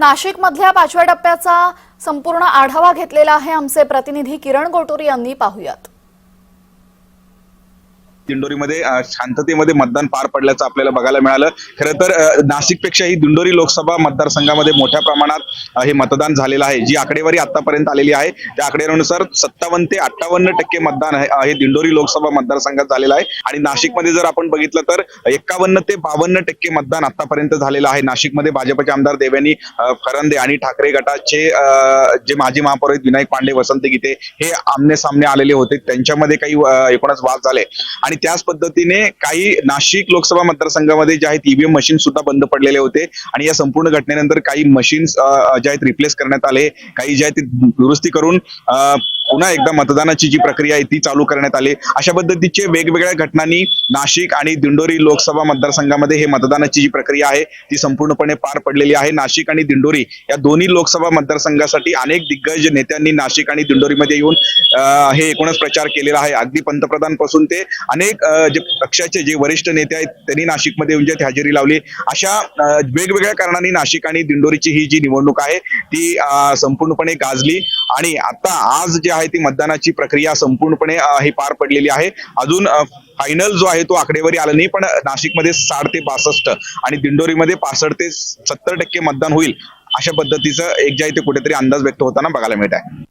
नाशिक मधल्या पाचव्या टप्प्याचा संपूर्ण आढावा घेतलेला आहे आमचे प्रतिनिधी किरण गोटोरी यांनी. पाहुयात. दिंडोरीमध्ये शांततेमध्ये मतदान पार पडल्याचं आपल्याला बघायला मिळालं. खरं तर अ, नाशिकपेक्षाही दिंडोरी लोकसभा मतदारसंघामध्ये मोठ्या प्रमाणात हे मतदान झालेलं आहे. जी आकडेवारी आतापर्यंत आलेली आहे त्या आकडेवारीनुसार सत्तावन्न ते अठ्ठावन्न टक्के मतदान आहे हे दिंडोरी लोकसभा मतदारसंघात झालेलं आहे. आणि नाशिकमध्ये जर आपण बघितलं तर एक्कावन्न ते बावन्न टक्के मतदान आतापर्यंत झालेलं आहे. नाशिकमध्ये भाजपचे आमदार देवयानी फरंदे आणि ठाकरे गटाचे जे माजी महापौर विनायक पांडे वसंत गीते हे आमने सामने आलेले होते. त्यांच्यामध्ये काही एकूणच वाद झाले. आणि त्याच पद्धतीने काही नाशिक लोकसभा मतदारसंघामध्ये जे आहेत ईव्हीएम मशीन सुद्धा बंद पडलेले होते. आणि या संपूर्ण घटनेनंतर काही मशीन्स जे आहेत रिप्लेस करण्यात आले. काही जे आहेत दुरुस्ती करून पुन्हा एकदा मतदानाची जी प्रक्रिया आहे ती चालू करण्यात आली. अशा पद्धतीचे वेगवेगळ्या घटनांनी नाशिक आणि दिंडोरी लोकसभा मतदारसंघामध्ये हे मतदानाची जी प्रक्रिया आहे ती संपूर्णपणे पार पडलेली आहे. नाशिक आणि दिंडोरी या दोन्ही लोकसभा मतदारसंघासाठी अनेक दिग्गज नेत्यांनी नाशिक आणि दिंडोरीमध्ये येऊन हे एकूणच प्रचार केलेला आहे. अगदी पंतप्रधानपासून ते अनेक जे पक्षाचे जे वरिष्ठ नेते आहेत त्यांनी नाशिकमध्ये येऊन जे हजेरी लावली. अशा वेगवेगळ्या कारणांनी नाशिक आणि दिंडोरीची ही जी निवडणूक आहे ती संपूर्णपणे गाजली. आणि आता आज जे आहे ती मतदानाची प्रक्रिया संपूर्णपणे ही पार पडलेली आहे. अजून फायनल जो आहे तो आकडेवारी आला नाही पण नाशिकमध्ये साठ ते बासष्ट आणि दिंडोरीमध्ये पासष्ट ते सत्तर टक्के मतदान होईल अशा पद्धतीचं एक जे आहे ते कुठेतरी अंदाज व्यक्त होताना बघायला मिळत आहे.